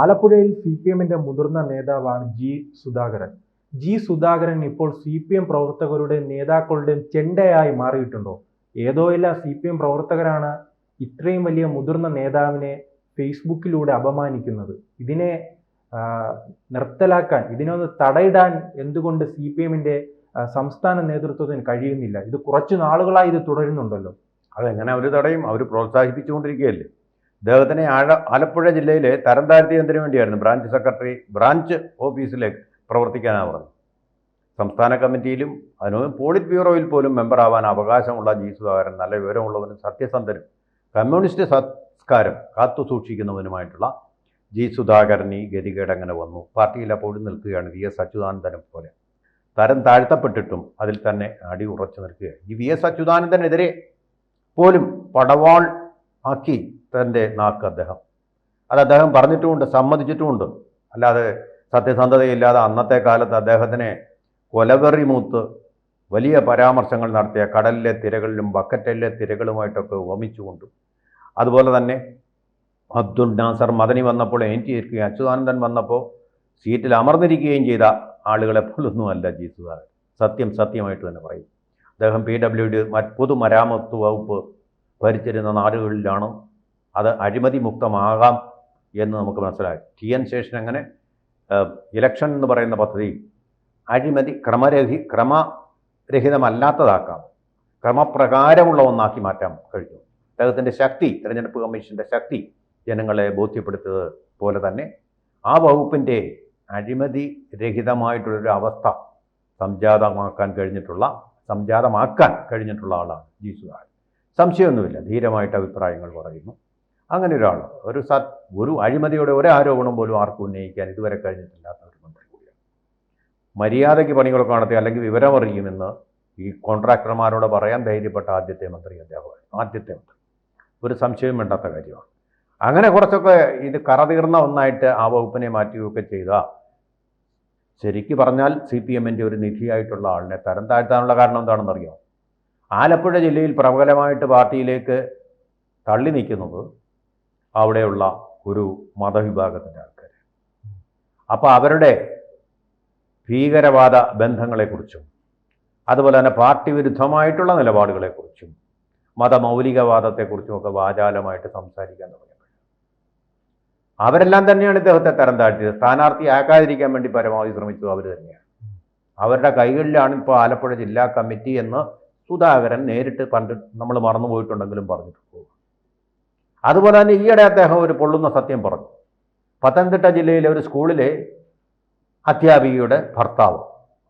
ആലപ്പുഴയിൽ C P എമ്മിന്റെ മുതിർന്ന നേതാവാണ് ജി സുധാകരൻ. ജി സുധാകരൻ ഇപ്പോൾ സി പി എം പ്രവർത്തകരുടെയും നേതാക്കളുടെയും ചെണ്ടയായി മാറിയിട്ടുണ്ടോ? ഏതോ ഇല്ല സി പി എം പ്രവർത്തകരാണ് ഇത്രയും വലിയ മുതിർന്ന നേതാവിനെ ഫേസ്ബുക്കിലൂടെ അപമാനിക്കുന്നത്. ഇതിനെ നിർത്തലാക്കാൻ ഇതിനൊന്ന് തടയിടാൻ എന്തുകൊണ്ട് സി പി എമ്മിന്റെ സംസ്ഥാന നേതൃത്വത്തിന് കഴിയുന്നില്ല? ഇത് കുറച്ചു നാളുകളായി ഇത് തുടരുന്നുണ്ടല്ലോ. അതെങ്ങനെ അവർ തടയും? അവർ പ്രോത്സാഹിപ്പിച്ചുകൊണ്ടിരിക്കുകയല്ലേ? അദ്ദേഹത്തിനെ ആഴ ആലപ്പുഴ ജില്ലയിലെ തരം താഴ്ത്തിയതിന് വേണ്ടിയായിരുന്നു? ബ്രാഞ്ച് സെക്രട്ടറി ബ്രാഞ്ച് ഓഫീസിലേക്ക് പ്രവർത്തിക്കാനാണ് പറഞ്ഞത് സംസ്ഥാന കമ്മിറ്റിയിലും അതിന് പോളിറ്റ് ബ്യൂറോയിൽ പോലും മെമ്പറാവാൻ അവകാശമുള്ള ജി സുധാകരൻ നല്ല വിവരമുള്ളവനും സത്യസന്ധനും കമ്മ്യൂണിസ്റ്റ് സംസ്കാരം കാത്തു സൂക്ഷിക്കുന്നവനുമായിട്ടുള്ള ജി സുധാകരൻ ഈ ഗതികേട് അങ്ങനെ വന്നു? പാർട്ടിയിൽ അപ്പോഴും നിൽക്കുകയാണ് വി എസ് അച്യുതാനന്ദനും പോലെ. തരം താഴ്ത്തപ്പെട്ടിട്ടും അതിൽ തന്നെ അടി ഉറച്ചു നിൽക്കുകയാണ്. ഈ വി എസ് അച്യുതാനന്ദനെതിരെ പോലും പടവാൾ ആക്കി തന്റെ നാക്ക് അദ്ദേഹം. അത് അദ്ദേഹം പറഞ്ഞിട്ടുമുണ്ട് സമ്മതിച്ചിട്ടുമുണ്ട്. അല്ലാതെ സത്യസന്ധതയില്ലാതെ അന്നത്തെ കാലത്ത് അദ്ദേഹത്തിനെ കൊലവെറി മൂത്ത് വലിയ പരാമർശങ്ങൾ നടത്തിയ കടലിലെ തിരകളിലും ബക്കറ്റിലെ തിരകളുമായിട്ടൊക്കെ വമിച്ചുകൊണ്ട്. അതുപോലെ തന്നെ അബ്ദുൽ നാസർ മദനി വന്നപ്പോൾ എണീറ്റിരിക്കുകയും അച്യുതാനന്ദൻ വന്നപ്പോൾ സീറ്റിൽ അമർന്നിരിക്കുകയും ചെയ്ത ആളുകളെ പോലൊന്നുമല്ല ജി സത്യം സത്യമായിട്ട് തന്നെ പറയും. അദ്ദേഹം പി ഡബ്ല്യു ഡി പൊതുമരാമത്ത് വകുപ്പ് ഭരിച്ചിരുന്ന നാടുകളിലാണ് അത് അഴിമതി മുക്തമാകാം എന്ന് നമുക്ക് മനസ്സിലായി. ടി എൻ ശേഷൻ അങ്ങനെ ഇലക്ഷൻ എന്ന് പറയുന്ന പദ്ധതി അഴിമതി ക്രമരഹി ക്രമരഹിതമല്ലാത്തതാക്കാം. ക്രമപ്രകാരമുള്ള ഒന്നാക്കി മാറ്റാൻ കഴിഞ്ഞു. അദ്ദേഹത്തിന്റെ ശക്തി തിരഞ്ഞെടുപ്പ് കമ്മീഷന്റെ ശക്തി ജനങ്ങളെ ബോധ്യപ്പെടുത്തത് പോലെ തന്നെ ആ വകുപ്പിന്റെ അഴിമതി രഹിതമായിട്ടുള്ളൊരു അവസ്ഥ സംജാതമാക്കാൻ കഴിഞ്ഞിട്ടുള്ള സംജാതമാക്കാൻ കഴിഞ്ഞിട്ടുള്ള ആളാണ് ജി സുധാകരൻ. സംശയമൊന്നുമില്ല. ധീരമായിട്ട് അഭിപ്രായങ്ങൾ പറയുന്നു. അങ്ങനെ ഒരാൾ ഒരു സത് ഒരു അഴിമതിയുടെ ഒരു ആരോപണം പോലും ആർക്കും ഉന്നയിക്കാൻ ഇതുവരെ കഴിഞ്ഞിട്ടില്ലാത്ത ഒരു മന്ത്രി കൂടിയാണ്. മര്യാദയ്ക്ക് പണികൾ കാണത്തെ അല്ലെങ്കിൽ വിവരമറിയുമെന്ന് ഈ കോൺട്രാക്ടർമാരോട് പറയാൻ ധൈര്യപ്പെട്ട ആദ്യത്തെ മന്ത്രി അദ്ദേഹമാണ് ആദ്യത്തെ മന്ത്രി. ഒരു സംശയം വേണ്ടാത്ത കാര്യമാണ്. അങ്ങനെ കുറച്ചൊക്കെ ഇത് കറതീർന്ന ഒന്നായിട്ട് ആ വകുപ്പിനെ മാറ്റുകയൊക്കെ ചെയ്ത ശരിക്ക് പറഞ്ഞാൽ സി പി എമ്മിന്റെ ഒരു നിധിയായിട്ടുള്ള ആളിനെ തരം താഴ്ത്താനുള്ള കാരണം എന്താണെന്ന് അറിയാം ആലപ്പുഴ ജില്ലയിൽ പ്രബലമായിട്ട് പാർട്ടിയിലേക്ക് തള്ളി നിൽക്കുന്നത് അവിടെയുള്ള ഒരു മതവിഭാഗത്തിന്റെ ആൾക്കാർ അപ്പോൾ അവരുടെ ഭീകരവാദ ബന്ധങ്ങളെക്കുറിച്ചും അതുപോലെ തന്നെ പാർട്ടി വിരുദ്ധമായിട്ടുള്ള നിലപാടുകളെക്കുറിച്ചും മതമൗലികവാദത്തെക്കുറിച്ചും ഒക്കെ വാചാലമായിട്ട് സംസാരിക്കാൻ തുടങ്ങി അവരെല്ലാം തന്നെയാണ് ഇദ്ദേഹത്തെ തരം താഴ്ത്തിയത് സ്ഥാനാർത്ഥി ആക്കാതിരിക്കാൻ വേണ്ടി പരമാവധി ശ്രമിച്ചത് അവർ തന്നെയാണ്. അവരുടെ കൈകളിലാണ് ഇപ്പോൾ ആലപ്പുഴ ജില്ലാ കമ്മിറ്റി എന്ന് സുധാകരൻ നേരിട്ട് പണ്ട് നമ്മൾ മറന്നു പോയിട്ടുണ്ടെങ്കിലും പറഞ്ഞിട്ടുണ്ട്. അതുപോലെ തന്നെ ഈയിടെ അദ്ദേഹം ഒരു പൊള്ളുന്ന സത്യം പറഞ്ഞു. പത്തനംതിട്ട ജില്ലയിലെ ഒരു സ്കൂളിലെ അധ്യാപികയുടെ ഭർത്താവ്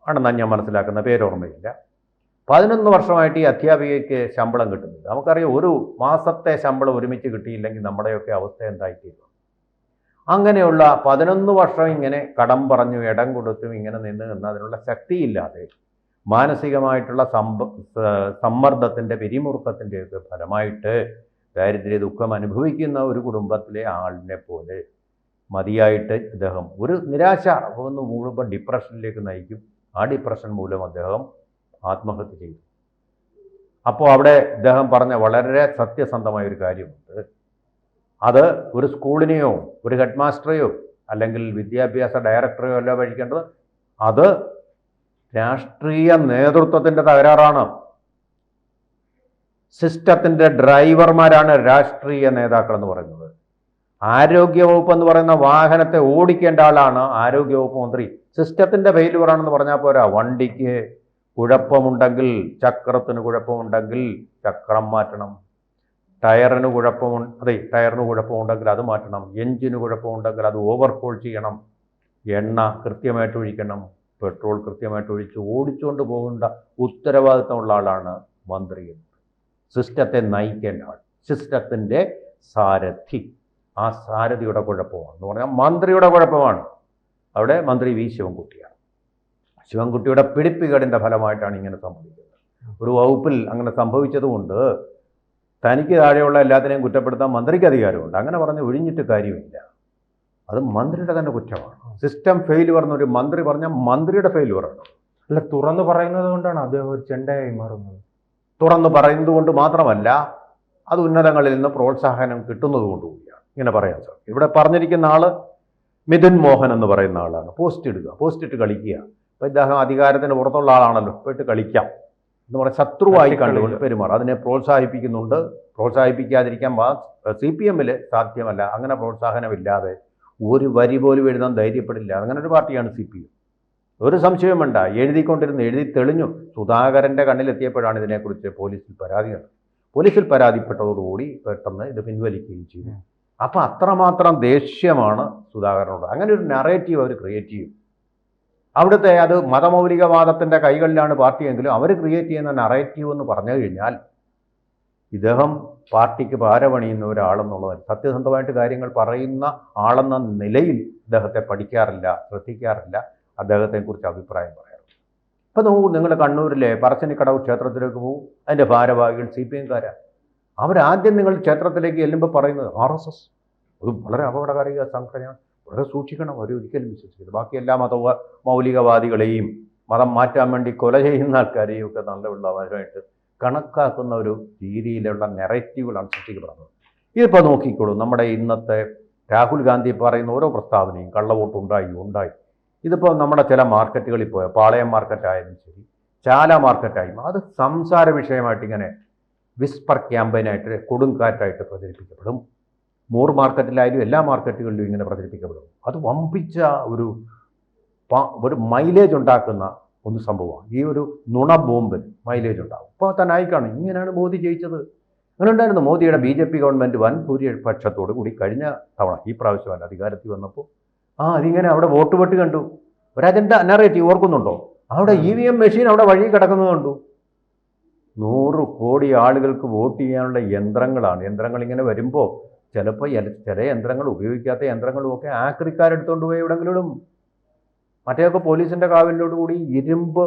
ആണെന്നാണ് ഞാൻ മനസ്സിലാക്കുന്ന പേരോർമ്മയില്ല പതിനൊന്ന് വർഷമായിട്ട് ഈ അധ്യാപികയ്ക്ക് ശമ്പളം കിട്ടുന്നില്ല. നമുക്കറിയാം ഒരു മാസത്തെ ശമ്പളം ഒരുമിച്ച് കിട്ടിയില്ലെങ്കിൽ നമ്മുടെയൊക്കെ അവസ്ഥ എന്തായിത്തീരും. അങ്ങനെയുള്ള പതിനൊന്ന് വർഷം ഇങ്ങനെ കടം പറഞ്ഞു ഇടം കൊടുത്തും ഇങ്ങനെ നിന്ന് നിന്ന് അതിനുള്ള ശക്തിയില്ലാതെ മാനസികമായിട്ടുള്ള സമ്പ സമ്മർദ്ദത്തിന്റെ പിരിമുറുക്കത്തിന്റെയൊക്കെ ഫലമായിട്ട് ദാരിദ്ര്യ ദുഃഖം അനുഭവിക്കുന്ന ഒരു കുടുംബത്തിലെ ആളിനെ പോലെ മതിയായിട്ട് അദ്ദേഹം ഒരു നിരാശ ഒന്ന് മൂടുമ്പോൾ ഡിപ്രഷനിലേക്ക് നയിക്കും. ആ ഡിപ്രഷൻ മൂലം അദ്ദേഹം ആത്മഹത്യ ചെയ്തു. അപ്പോൾ അവിടെ അദ്ദേഹം പറഞ്ഞ വളരെ സത്യസന്ധമായ ഒരു കാര്യമുണ്ട്. അത് ഒരു സ്കൂളിനെയോ ഒരു ഹെഡ് മാസ്റ്ററെയോ അല്ലെങ്കിൽ വിദ്യാഭ്യാസ ഡയറക്ടറെയോ അല്ല വഴിക്കേണ്ടത് അത് രാഷ്ട്രീയ നേതൃത്വത്തിന്റെ തകരാറാണ്. സിസ്റ്റത്തിന്റെ ഡ്രൈവർമാരാണ് രാഷ്ട്രീയ നേതാക്കൾ എന്ന് പറയുന്നത്. ആരോഗ്യവകുപ്പ് എന്ന് പറയുന്ന വാഹനത്തെ ഓടിക്കേണ്ട ആളാണ് ആരോഗ്യവകുപ്പ് മന്ത്രി. സിസ്റ്റത്തിന്റെ ഫെയിലുവറാണെന്ന് പറഞ്ഞാൽ പോരാ വണ്ടിക്ക് കുഴപ്പമുണ്ടെങ്കിൽ ചക്രത്തിന് കുഴപ്പമുണ്ടെങ്കിൽ ചക്രം മാറ്റണം. ടയറിന് കുഴപ്പമുണ്ട് അതെ ടയറിന് കുഴപ്പമുണ്ടെങ്കിൽ അത് മാറ്റണം. എഞ്ചിന് കുഴപ്പമുണ്ടെങ്കിൽ അത് ഓവർഹോൾ ചെയ്യണം. എണ്ണ കൃത്യമായിട്ട് ഒഴിക്കണം. പെട്രോൾ കൃത്യമായിട്ട് ഒഴിച്ച് ഓടിച്ചുകൊണ്ട് പോകേണ്ട ഉത്തരവാദിത്തമുള്ള ആളാണ് മന്ത്രി സിസ്റ്റത്തെ നയിക്കേണ്ട ആൾ സിസ്റ്റത്തിന്റെ സാരഥി. ആ സാരഥിയുടെ കുഴപ്പമാണ് എന്ന് പറഞ്ഞാൽ മന്ത്രിയുടെ കുഴപ്പമാണ്. അവിടെ മന്ത്രി വി. ശിവൻകുട്ടിയാണ്. ശിവൻകുട്ടിയുടെ പിടിപ്പുകേടിന്റെ ഫലമായിട്ടാണ് ഇങ്ങനെ സംഭവിക്കുന്നത്. ഒരു വകുപ്പിൽ അങ്ങനെ സംഭവിച്ചതുകൊണ്ട് തനിക്ക് താഴെയുള്ള എല്ലാത്തിനെയും കുറ്റപ്പെടുത്താൻ മന്ത്രിക്ക് അധികാരമുണ്ട്. അങ്ങനെ പറഞ്ഞ് ഒഴിഞ്ഞിട്ട് കാര്യമില്ല. അത് മന്ത്രിയുടെ തന്നെ കുറ്റമാണ്. സിസ്റ്റം ഫെയിലുവർ എന്നൊരു മന്ത്രി പറഞ്ഞാൽ മന്ത്രിയുടെ ഫെയിലുവറാണ് അല്ല തുറന്നു പറയുന്നത് കൊണ്ടാണ് അദ്ദേഹം ഒരു ചെണ്ടയായി മാറുന്നത്. തുറന്നു പറയുന്നത് കൊണ്ട് മാത്രമല്ല അത് ഉന്നതങ്ങളിൽ നിന്ന് പ്രോത്സാഹനം കിട്ടുന്നത് കൊണ്ടുകൂടിയാണ് ഇങ്ങനെ പറയാൻ സാധിക്കും ഇവിടെ പറഞ്ഞിരിക്കുന്ന ആൾ മിഥുൻ മോഹൻ എന്ന് പറയുന്ന ആളാണ്. പോസ്റ്റ് ഇടുക. പോസ്റ്റ് ഇട്ട് കളിക്കുക. അപ്പോൾ ഇദ്ദേഹം അധികാരത്തിന് പുറത്തുള്ള ആളാണല്ലോ. പോയിട്ട് കളിക്കാം. എന്ന് പറഞ്ഞാൽ ശത്രുവായി. കണ്ടുകൊണ്ട് പെരുമാറും. അതിനെ പ്രോത്സാഹിപ്പിക്കുന്നുണ്ട്. പ്രോത്സാഹിപ്പിക്കാതിരിക്കാൻ സി പി എമ്മിൽ സാധ്യമല്ല. അങ്ങനെ പ്രോത്സാഹനമില്ലാതെ ഒരു വരി പോലും എഴുതാൻ ധൈര്യപ്പെടില്ല. അങ്ങനെ ഒരു പാർട്ടിയാണ് സി പി എം ഒരു സംശയവും വേണ്ട എഴുതിക്കൊണ്ടിരുന്ന് എഴുതി തെളിഞ്ഞു. സുധാകരന്റെ കണ്ണിലെത്തിയപ്പോഴാണ് ഇതിനെക്കുറിച്ച് പോലീസിൽ പരാതി കണ്ടത് പോലീസിൽ പരാതിപ്പെട്ടതോടുകൂടി പെട്ടെന്ന് ഇത് പിൻവലിക്കുകയും ചെയ്തു. ഉം. അപ്പം അത്രമാത്രം ദേഷ്യമാണ് സുധാകരനോട്. അങ്ങനെ ഒരു നറേറ്റീവ് അവർ ക്രിയേറ്റ് ചെയ്യും. അവിടുത്തെ അത് മതമൗലികവാദത്തിന്റെ കൈകളിലാണ് പാർട്ടിയെങ്കിലും അവർ ക്രിയേറ്റ് ചെയ്യുന്ന നറേറ്റീവ് എന്ന് പറഞ്ഞു കഴിഞ്ഞാൽ ഇദ്ദേഹം പാർട്ടിക്ക് പാരപണിയുന്ന ഒരാളെന്നുള്ളത് സത്യസന്ധമായിട്ട് കാര്യങ്ങൾ പറയുന്ന ആളെന്ന നിലയിൽ ഇദ്ദേഹത്തെ പഠിക്കാറില്ല ശ്രദ്ധിക്കാറില്ല. അദ്ദേഹത്തെക്കുറിച്ച് അഭിപ്രായം പറയാറുണ്ട് ഇപ്പം നോക്കൂ നിങ്ങൾ കണ്ണൂരിലെ പറശ്ശിനിക്കടവ് ക്ഷേത്രത്തിലേക്ക് പോകും. അതിന്റെ ഭാരവാഹികൾ സി പി എംകാരാണ് അവരാദ്യം നിങ്ങൾ ക്ഷേത്രത്തിലേക്ക് ചെല്ലുമ്പോൾ പറയുന്നത് ആർ എസ് എസ്. അത് വളരെ അപകടകാരിക സംഘടനയാണ്. വളരെ സൂക്ഷിക്കണം അവർ ഒരിക്കലും വിശ്വസിക്കരുത്. ബാക്കി എല്ലാ മത മൗലികവാദികളെയും മതം മാറ്റാൻ വേണ്ടി കൊല ചെയ്യുന്ന ആൾക്കാരെയും ഒക്കെ നല്ല കണക്കാക്കുന്ന ഒരു രീതിയിലുള്ള നെറേറ്റീവുകളാണ് സൃഷ്ടിക്കപ്പെടുന്നത്. ഇതിപ്പോൾ നോക്കിക്കോളൂ നമ്മുടെ ഇന്നത്തെ രാഹുൽ ഗാന്ധി പറയുന്ന ഓരോ പ്രസ്താവനയും കള്ളവോട്ട് ഉണ്ടായി ഉണ്ടായി. ഇതിപ്പോൾ നമ്മുടെ ചില മാർക്കറ്റുകളിൽ പോയ പാളയം മാർക്കറ്റായാലും ശരി ചാല മാർക്കറ്റായും അത് സംസാര വിഷയമായിട്ട് ഇങ്ങനെ വിസ്പർ ക്യാമ്പയിനായിട്ട് കൊടുങ്കാറ്റായിട്ട് പ്രചരിപ്പിക്കപ്പെടും. മൂർ മാർക്കറ്റിലായാലും എല്ലാ മാർക്കറ്റുകളിലും ഇങ്ങനെ പ്രചരിപ്പിക്കപ്പെടും. അത് വമ്പിച്ച ഒരു ഒരു മൈലേജ് ഉണ്ടാക്കുന്ന ഒന്ന് സംഭവമാണ്. ഈ ഒരു നുണ ബോംബ് മൈലേജ് ഉണ്ടാകും ഇപ്പോൾ തന്നെ ആയിക്കാണ്. ഇങ്ങനെയാണ് മോദി ജയിച്ചത്. അങ്ങനെ ഉണ്ടായിരുന്നു മോദിയുടെ ബി ജെ പി ഗവൺമെന്റ് വൻ ഭൂരിപക്ഷത്തോടു കൂടി കഴിഞ്ഞ തവണ ഈ പ്രാവശ്യം അധികാരത്തിൽ വന്നപ്പോൾ ആ അതിങ്ങനെ അവിടെ വോട്ട് വെട്ട് കണ്ടു. ഒരാജന്റെ അനറേറ്റീവ് നറേറ്റീവ് ഓർക്കുന്നുണ്ടോ? അവിടെ ഇ വി എം മെഷീൻ അവിടെ വഴി കിടക്കുന്നത് കണ്ടു. നൂറ് കോടി ആളുകൾക്ക് വോട്ട് ചെയ്യാനുള്ള യന്ത്രങ്ങളാണ്. യന്ത്രങ്ങൾ ഇങ്ങനെ വരുമ്പോൾ ചിലപ്പോൾ ചില യന്ത്രങ്ങൾ ഉപയോഗിക്കാത്ത യന്ത്രങ്ങളും ഒക്കെ ആക്രിക്കാരെടുത്തുകൊണ്ട് പോയി എവിടെങ്കിലും ഇടും മറ്റേതൊക്കെ പോലീസിന്റെ കാവലിനോട് കൂടി ഇരുമ്പ്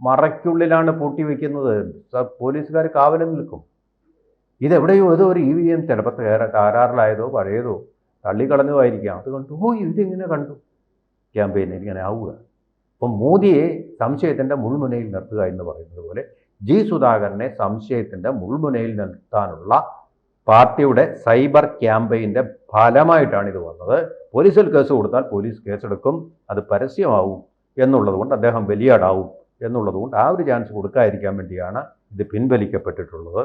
മറയ്ക്കുള്ളിലാണ് പൂട്ടി വയ്ക്കുന്നത് പോലീസുകാർ കാവലിൽ നിൽക്കും. ഇതെവിടെയോ ഏതോ ഒരു ഇ വി എം ചിലപ്പോൾ താരാറിലായതോ പഴയതോ. തള്ളിക്കളഞ്ഞതായിരിക്കാം. അത് കണ്ടു ഓ ഇതിങ്ങനെ കണ്ടു? ക്യാമ്പയിനിൽ ഇങ്ങനെ ആവുക. അപ്പം മോദിയെ സംശയത്തിന്റെ മുൾമുനയിൽ നിർത്തുക എന്ന് പറയുന്നത് പോലെ ജി സുധാകരനെ സംശയത്തിന്റെ മുൾമുനയിൽ നിർത്താനുള്ള പാർട്ടിയുടെ സൈബർ ക്യാമ്പയിന്റെ ഫലമായിട്ടാണ് ഇത് വന്നത്. പോലീസിൽ കേസ് കൊടുത്താൽ പോലീസ് കേസെടുക്കും അത് പരസ്യമാവും എന്നുള്ളതുകൊണ്ട് അദ്ദേഹം ബലിയാടാവും എന്നുള്ളതുകൊണ്ട് ആ ഒരു ചാൻസ് കൊടുക്കാതിരിക്കാൻ വേണ്ടിയാണ് ഇത് പിൻവലിക്കപ്പെട്ടിട്ടുള്ളത്.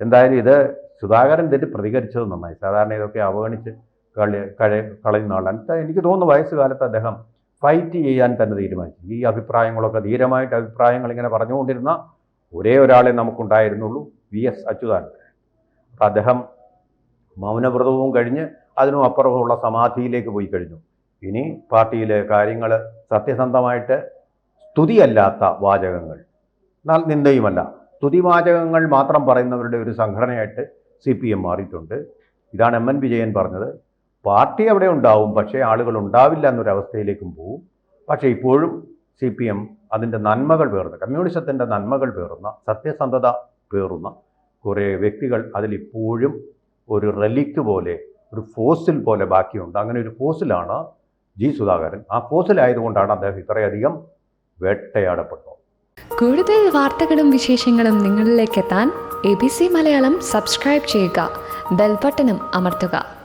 എന്തായാലും ഇത് സുധാകരൻ തെറ്റ് പ്രതികരിച്ചത് നന്നായി. സാധാരണ ഇതൊക്കെ അവഗണിച്ച് കളി കഴി കളയുന്ന ആളാണ് ഇത് എനിക്ക് തോന്നുന്നു വയസ്സുകാലത്ത് അദ്ദേഹം ഫൈറ്റ് ചെയ്യാൻ തന്നെ തീരുമാനിച്ചു. ഈ അഭിപ്രായങ്ങളൊക്കെ ധീരമായിട്ട് അഭിപ്രായങ്ങൾ ഇങ്ങനെ പറഞ്ഞുകൊണ്ടിരുന്ന ഒരേ ഒരാളെ നമുക്കുണ്ടായിരുന്നുള്ളൂ വി എസ് അച്യുതാനന്ദൻ. അദ്ദേഹം മൗനവ്രതവും കഴിഞ്ഞ് അതിനും അപ്പുറമുള്ള സമാധിയിലേക്ക് പോയി കഴിഞ്ഞു. ഇനി പാർട്ടിയിലെ കാര്യങ്ങൾ സത്യസന്ധമായിട്ട് സ്തുതിയല്ലാത്ത വാചകങ്ങൾ. എന്നാൽ നിന്ദയുമല്ല. സ്തുതിവാചകങ്ങൾ മാത്രം പറയുന്നവരുടെ ഒരു സംഘടനയായിട്ട് സി പി എം മാറിയിട്ടുണ്ട്. ഇതാണ് എം എൻ വിജയൻ പറഞ്ഞത്. പാർട്ടി അവിടെ ഉണ്ടാവും പക്ഷേ ആളുകൾ ഉണ്ടാവില്ല എന്നൊരവസ്ഥയിലേക്കും പോവും. പക്ഷേ ഇപ്പോഴും സി പി എം അതിന്റെ നന്മകൾ പേർന്ന കമ്മ്യൂണിസത്തിന്റെ നന്മകൾ പേറുന്ന സത്യസന്ധത പേറുന്ന കുറേ വ്യക്തികൾ അതിലിപ്പോഴും ഒരു റെലിക്ക് പോലെ ഒരു ഫോസിൽ പോലെ ബാക്കിയുണ്ട്. അങ്ങനെ ഒരു ഫോസിലാണ് ജി സുധാകരൻ. ആ ഫോസിലായതുകൊണ്ടാണ് അദ്ദേഹം ഇത്രയധികം വേട്ടയാടപ്പെട്ടത്. കൂടുതൽ വാർത്തകളും വിശേഷങ്ങളും നിങ്ങളിലേക്ക് എത്താൻ A B C Malayalam subscribe ചെയ്യുക ബെൽബട്ടനും അമർത്തുക.